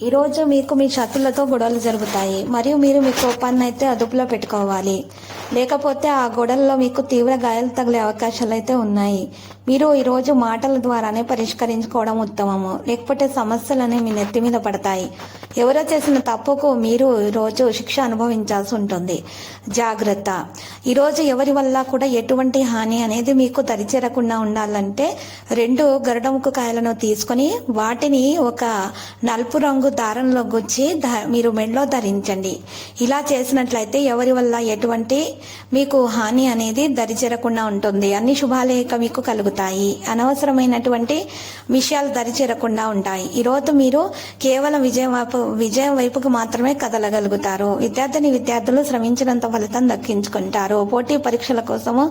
ఈ రోజు మీకు మీ శత్రులతో గొడవలు జరుగుతాయి మరియు మీరు మీ కోపాన్ని అయితే అదుపులో పెట్టుకోవాలి. లేకపోతే ఆ గొడవల్లో మీకు తీవ్ర గాయాలు తగిలే అవకాశాలు అయితే ఉన్నాయి. మీరు ఈరోజు మాటల ద్వారానే పరిష్కరించుకోవడం ఉత్తమము. లేకపోతే సమస్యలు అనేవి మీ నెత్తి మీద పడతాయి. ఎవరో చేసిన తప్పుకు మీరు ఈరోజు రోజు శిక్ష అనుభవించాల్సి ఉంటుంది. జాగ్రత్త. ఈరోజు ఎవరి వల్ల కూడా ఎటువంటి హాని అనేది మీకు దరిచేరకుండా ఉండాలంటే రెండు గరుడముకు కాయలను తీసుకొని వాటిని ఒక నలుపు రంగు దారంలో గుచ్చి మీరు మెడలో ధరించండి. ఇలా చేసినట్లయితే ఎవరి వల్ల ఎటువంటి మీకు హాని అనేది దరిచేరకుండా ఉంటుంది. అన్ని శుభాలే ఇక మీకు కలుగుతాయి. అనవసరమైనటువంటి విషయాలు దరిచేరకుండా ఉంటాయి. ఈరోజు మీరు కేవలం విజయం వైపు విజయం వైపుకు మాత్రమే కదలగలుగుతారు. విద్యార్థిని విద్యార్థులు శ్రమించినంత ఫలితం దక్కించుకుంటారు. పోటీ పరీక్షల కోసము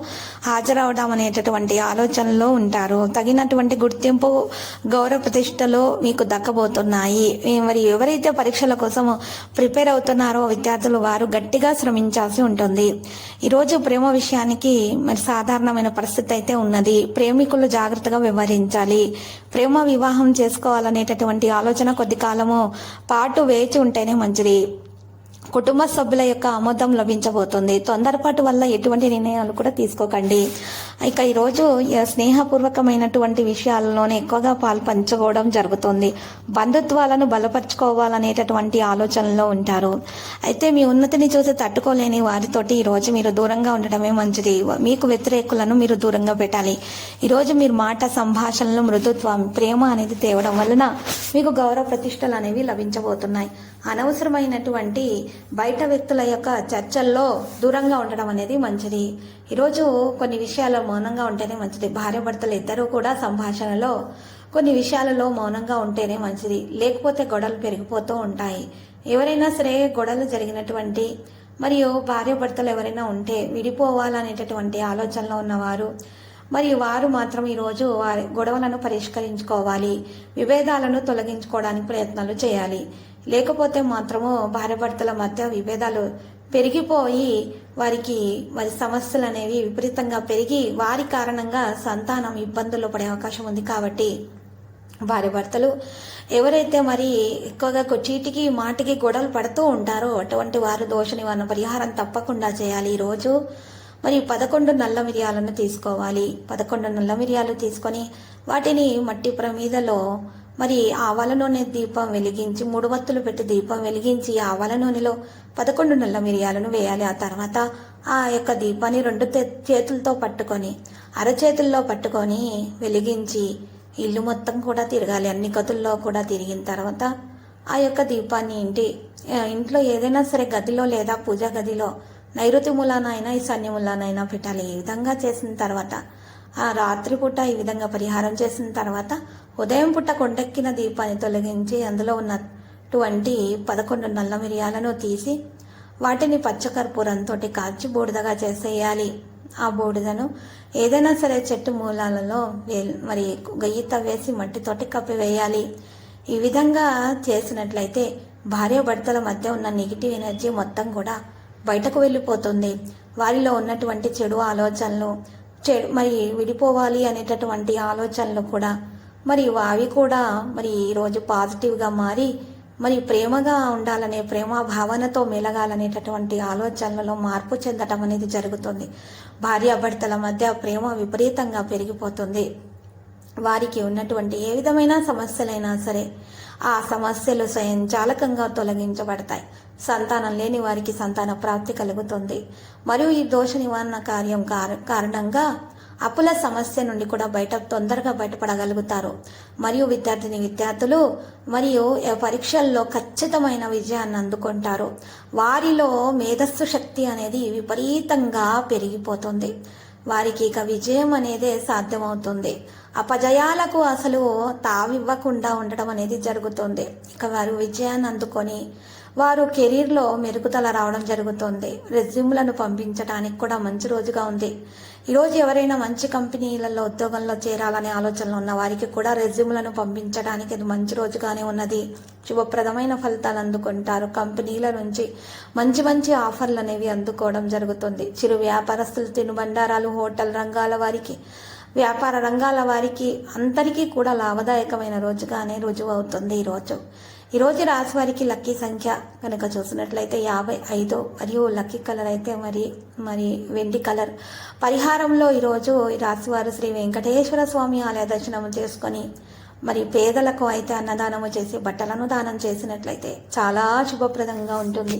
హాజరవడం అనేటటువంటి ఆలోచనలో ఉంటారు. తగినటువంటి గుర్తింపు గౌరవ ప్రతిష్టలు మీకు దక్కబోతున్నాయి. మరి ఎవరైతే పరీక్షల కోసం ప్రిపేర్ అవుతున్నారో విద్యార్థులు వారు గట్టిగా శ్రమించాల్సి ఉంటుంది. ఈరోజు ప్రేమ విషయానికి మరి సాధారణమైన పరిస్థితి అయితే ఉన్నది. ప్రేమికులు జాగ్రత్తగా వ్యవహరించాలి. ప్రేమ వివాహం చేసుకోవాలనేటటువంటి ఆలోచన కొద్ది కాలము పాటు వేచి ఉంటేనే మంచిది. కుటుంబ సభ్యుల యొక్క ఆమోదం లభించబోతుంది. తొందరపాటు వల్ల ఎటువంటి నిర్ణయాలు కూడా తీసుకోకండి. ఇక ఈరోజు స్నేహపూర్వకమైనటువంటి విషయాలలోనే ఎక్కువగా పాలు పంచుకోవడం జరుగుతుంది. బంధుత్వాలను బలపరుచుకోవాలనేటటువంటి ఆలోచనలో ఉంటారు. అయితే మీ ఉన్నతిని చూసి తట్టుకోలేని వారితోటి ఈరోజు మీరు దూరంగా ఉండడమే మంచిది. మీకు వ్యతిరేకులను మీరు దూరంగా పెట్టాలి. ఈరోజు మీరు మాట సంభాషణలు మృదుత్వం ప్రేమ అనేది తేవడం వలన మీకు గౌరవ ప్రతిష్టలు అనేవి లభించబోతున్నాయి. అనవసరమైనటువంటి బయట వ్యక్తుల యొక్క చర్చల్లో దూరంగా ఉండడం అనేది మంచిది. ఈరోజు కొన్ని విషయాల్లో మౌనంగా ఉంటేనే మంచిది. భార్య భర్తలు ఇద్దరూ కూడా సంభాషణలో కొన్ని విషయాలలో మౌనంగా ఉంటేనే మంచిది. లేకపోతే గొడవలు పెరిగిపోతూ ఉంటాయి. ఎవరైనా సరే గొడవలు జరిగినటువంటి మరియు భార్య భర్తలు ఎవరైనా ఉంటే విడిపోవాలనేటటువంటి ఆలోచనలో ఉన్నవారు మరియు వారు మాత్రం ఈరోజు వారి గొడవలను పరిష్కరించుకోవాలి. విభేదాలను తొలగించుకోవడానికి ప్రయత్నాలు చేయాలి. లేకపోతే మాత్రము భార్యాభర్తల మధ్య విభేదాలు పెరిగిపోయి వారికి వారి సమస్యలు అనేవి విపరీతంగా పెరిగి వారి కారణంగా సంతానం ఇబ్బందుల్లో పడే అవకాశం ఉంది కాబట్టి భార్య భర్తలు ఎవరైతే మరి ఎక్కువగా కొ- చీటికి మాటికి గొడవలు పడుతూ ఉంటారో అటువంటి వారు దోష నివారణ పరిహారం తప్పకుండా చేయాలి. ఈరోజు మరి పదకొండు నల్ల మిరియాలను తీసుకోవాలి. పదకొండు నల్ల మిరియాలు తీసుకొని వాటిని మట్టి ప్రమీదలో మరి ఆవాల నూనె దీపం వెలిగించి మూడు వత్తులు పెట్టి దీపం వెలిగించి ఆవాల నూనెలో పదకొండు నల్ల మిరియాలను వేయాలి. ఆ తర్వాత ఆ యొక్క దీపాన్ని రెండు చేతులతో పట్టుకొని అరచేతుల్లో పట్టుకొని వెలిగించి ఇల్లు మొత్తం కూడా తిరగాలి. అన్ని గదుల్లో కూడా తిరిగిన తర్వాత ఆ యొక్క దీపాన్ని ఇంటి ఇంట్లో ఏదైనా సరే గదిలో లేదా పూజా గదిలో నైరుతి మూలానైనా ఈశాన్య మూలానైనా పెట్టాలి. ఈ విధంగా చేసిన తర్వాత ఆ రాత్రి పూట ఈ విధంగా పరిహారం చేసిన తర్వాత ఉదయం పూట కొండెక్కిన దీపాన్ని తొలగించి అందులో ఉన్నటువంటి పదకొండు నల్ల మిరియాలను తీసి వాటిని పచ్చకర్పూరంతో కాల్చి బూడిదగా చేసేయాలి. ఆ బూడిదను ఏదైనా సరే చెట్టు మూలాలలో వే- మరి గయ్యి తవ్వేసి మట్టితోటి కప్పివేయాలి. ఈ విధంగా చేసినట్లయితే భార్య భర్తల మధ్య ఉన్న నెగిటివ్ ఎనర్జీ మొత్తం కూడా బయటకు వెళ్ళిపోతుంది. వారిలో ఉన్నటువంటి చెడు ఆలోచనలు చెడు మరి విడిపోవాలి అనేటటువంటి ఆలోచనలు కూడా మరి అవి కూడా మరి ఈరోజు పాజిటివ్గా మారి మరి ప్రేమగా ఉండాలనే ప్రేమ భావనతో మెలగాలనేటటువంటి ఆలోచనలలో మార్పు చెందటం అనేది జరుగుతుంది. భార్యాభర్తల మధ్య ప్రేమ విపరీతంగా పెరిగిపోతుంది. వారికి ఉన్నటువంటి ఏ విధమైన సమస్యలైనా సరే ఆ సమస్యలు స్వయంచాలకంగా తొలగించబడతాయి. సంతానం లేని వారికి సంతాన ప్రాప్తి కలుగుతుంది. మరియు ఈ దోష నివారణ కార్యం కార- కారణంగా అప్పుల సమస్య నుండి కూడా బయట తొందరగా బయటపడగలుగుతారు. మరియు విద్యార్థిని విద్యార్థులు మరియు పరీక్షల్లో ఖచ్చితమైన విజయాన్ని అందుకుంటారు. వారిలో మేధస్సు శక్తి అనేది విపరీతంగా పెరిగిపోతుంది. వారికి ఇక విజయం అనేదే సాధ్యమవుతుంది. అపజయాలకు అసలు తావివ్వకుండా ఉండడం అనేది జరుగుతుంది. ఇక వారు విజయాన్ని అందుకొని వారు కెరీర్లో మెరుగుదల రావడం జరుగుతుంది. రెజ్యూమ్లను పంపించడానికి కూడా మంచి రోజుగా ఉంది. ఈరోజు ఎవరైనా మంచి కంపెనీలలో ఉద్యోగంలో చేరాలనే ఆలోచనలు ఉన్న వారికి కూడా రెజ్యూమ్లను పంపించడానికి ఇది మంచి రోజుగానే ఉన్నది. శుభప్రదమైన ఫలితాలు అందుకుంటారు. కంపెనీల నుంచి మంచి మంచి ఆఫర్లు అనేవి అందుకోవడం జరుగుతుంది. చిరు వ్యాపారస్తులు తినుబండారాలు హోటల్ రంగాల వారికి వ్యాపార రంగాల వారికి అందరికీ కూడా లాభదాయకమైన రోజుగానే రుజువు అవుతుంది ఈరోజు. ఈరోజు రాశి వారికి లక్కీ సంఖ్య కనుక చూసినట్లయితే యాభై ఐదు మరియు లక్కీ కలర్ అయితే మరి మరి వెండి కలర్. పరిహారంలో ఈరోజు ఈ రాశివారు శ్రీ వెంకటేశ్వర స్వామి ఆలయ దర్శనం చేసుకొని మరి పేదలకు అయితే అన్నదానము చేసి బట్టలను దానం చేసినట్లయితే చాలా శుభప్రదంగా ఉంటుంది.